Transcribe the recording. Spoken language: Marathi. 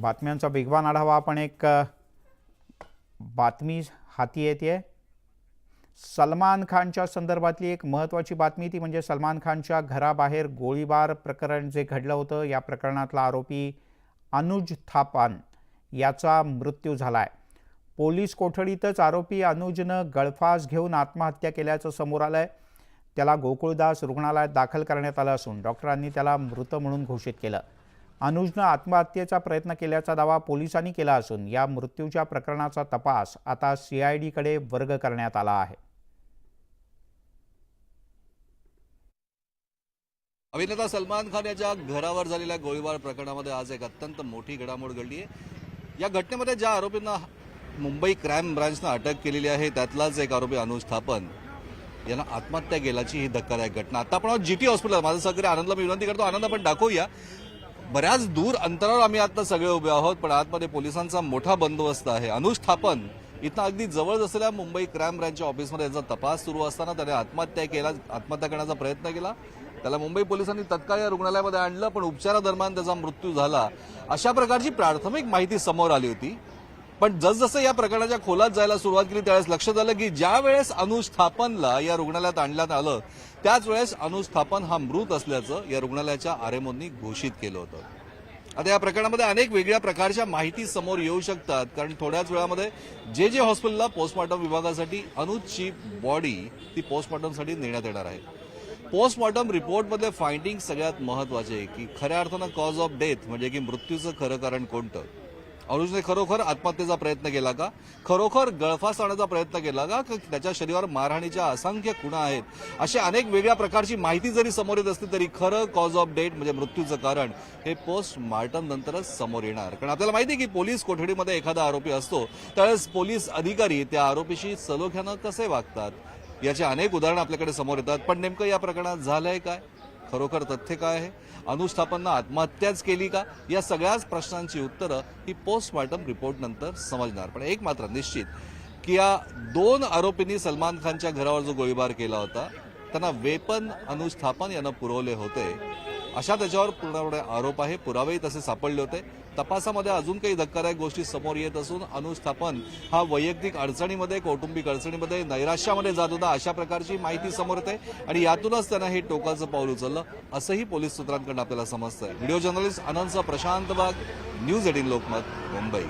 बातम्यांचा वेगवान आढावा आपण एक बातमी हाती येते. सलमान खानच्या संदर्भातली एक महत्त्वाची बातमी ती म्हणजे सलमान खानच्या घराबाहेर गोळीबार प्रकरण जे घडलं होतं या प्रकरणातला आरोपी अनुज थापान याचा मृत्यू झाला आहे पोलीस कोठडीतच आरोपी अनुजनं गळफास घेऊन आत्महत्या केल्याचं समोर आलं आहे त्याला गोकुळदास रुग्णालयात दाखल करण्यात आलं असून डॉक्टरांनी त्याला मृत म्हणून घोषित केलं. अनुजनं आत्महत्येचा प्रयत्न केल्याचा दावा पोलिसांनी केला असून या मृत्यूच्या प्रकरणाचा तपास आता सी आय वर्ग करण्यात आला आहे. अभिनेता सलमान खान याच्या घरावर झालेल्या गोळीबार प्रकरणामध्ये आज एक अत्यंत मोठी घडामोड घडली आहे. या घटनेमध्ये ज्या आरोपींना मुंबई क्राईम ब्रांचनं अटक केलेली आहे त्यातलाच एक आरोपी अनुज थापन यांना आत्महत्या केल्याची ही धक्कादायक घटना. आता आपण जीटी हॉस्पिटल माझं सगळे आनंदला मी विनंती करतो. आनंद आपण दाखवूया. बऱ्याच दूर अंतरावर आम्ही आता सगळे उभे आहोत पण आतमध्ये पोलिसांचा मोठा बंदोबस्त आहे. अनुष्ठापन इथं अगदी जवळ असलेल्या मुंबई क्राईम ब्रँचच्या ऑफिसमध्ये याचा तपास सुरू असताना त्याने आत्महत्या केला आत्महत्या करण्याचा प्रयत्न केला. त्याला मुंबई पोलिसांनी तत्काळ या रुग्णालयामध्ये आणलं पण उपचारादरम्यान त्याचा मृत्यू झाला. अशा प्रकारची प्राथमिक माहिती समोर आली होती. पण जसजसं या प्रकरणाच्या खोलात जायला सुरुवात केली त्यावेळेस लक्षात आलं की ज्या वेळेस अनुस्थापनला या रुग्णालयात आणण्यात आलं त्याच वेळेस अनुस्थापन हा मृत असल्याचं या रुग्णालयाच्या आरएमओंनी घोषित केलं होतं. आता या प्रकरणामध्ये अनेक वेगळ्या प्रकारच्या माहिती समोर येऊ शकतात कारण थोड्याच वेळामध्ये जे जे हॉस्पिटलला पोस्टमॉर्टम विभागासाठी अनुजची बॉडी ती पोस्टमॉर्टमसाठी नेण्यात येणार आहे. पोस्टमॉर्टम रिपोर्टमधले फाइंडिंग सगळ्यात महत्त्वाचे आहे की खऱ्या अर्थानं कॉज ऑफ डेथ म्हणजे की मृत्यूचं खरं कारण कोणतं? अनुजने खरोखर आत्महत्येचा प्रयत्न केला का? खरोखर गळफास आणण्याचा प्रयत्न केला का? त्याच्या शरीरावर मारहाणीच्या असंख्य खुणा आहेत? अशा अनेक वेगळ्या प्रकारची माहिती जरी समोर येत असली तरी खरं कॉज ऑफ डेट म्हणजे मृत्यूचं कारण हे पोस्टमार्टम नंतरच समोर येणार. कारण आपल्याला माहिती आहे की पोलीस कोठडीमध्ये एखादा आरोपी असतो त्यावेळेस पोलीस अधिकारी त्या आरोपीशी सलोख्यानं कसे वागतात? याचे अनेक उदाहरणं आपल्याकडे समोर येतात. पण नेमकं या प्रकरणात झालंय काय? खरोखर तथ्य काय आहे? अनुस्थापननं आत्महत्याच केली का? या सगळ्याच प्रश्नांची उत्तरं ही पोस्टमॉर्टम रिपोर्ट नंतर समजणार. पण एक मात्र निश्चित की या दोन आरोपींनी सलमान खानच्या घरावर जो गोळीबार केला होता त्यांना वेपन अनुस्थापन यानं पुरवले होते. अशा त्याच्यावर पूर्णपणे आरोप आहे. पुरावेही तसे सापडले होते. तपासामध्ये अजून काही धक्कादायक गोष्टी समोर येत असून अनुस्थापन हा वैयक्तिक अडचणीमध्ये कौटुंबिक अडचणीमध्ये नैराश्यामध्ये जात होता अशा प्रकारची माहिती समोर येते आणि यातूनच त्यांना हे टोकाचं पाऊल उचललं असंही पोलीस सूत्रांकडून आपल्याला समजतंय. व्हिडिओ जर्नलिस्ट अनंतचा प्रशांत बाग न्यूज एटीन लोकमत मुंबई.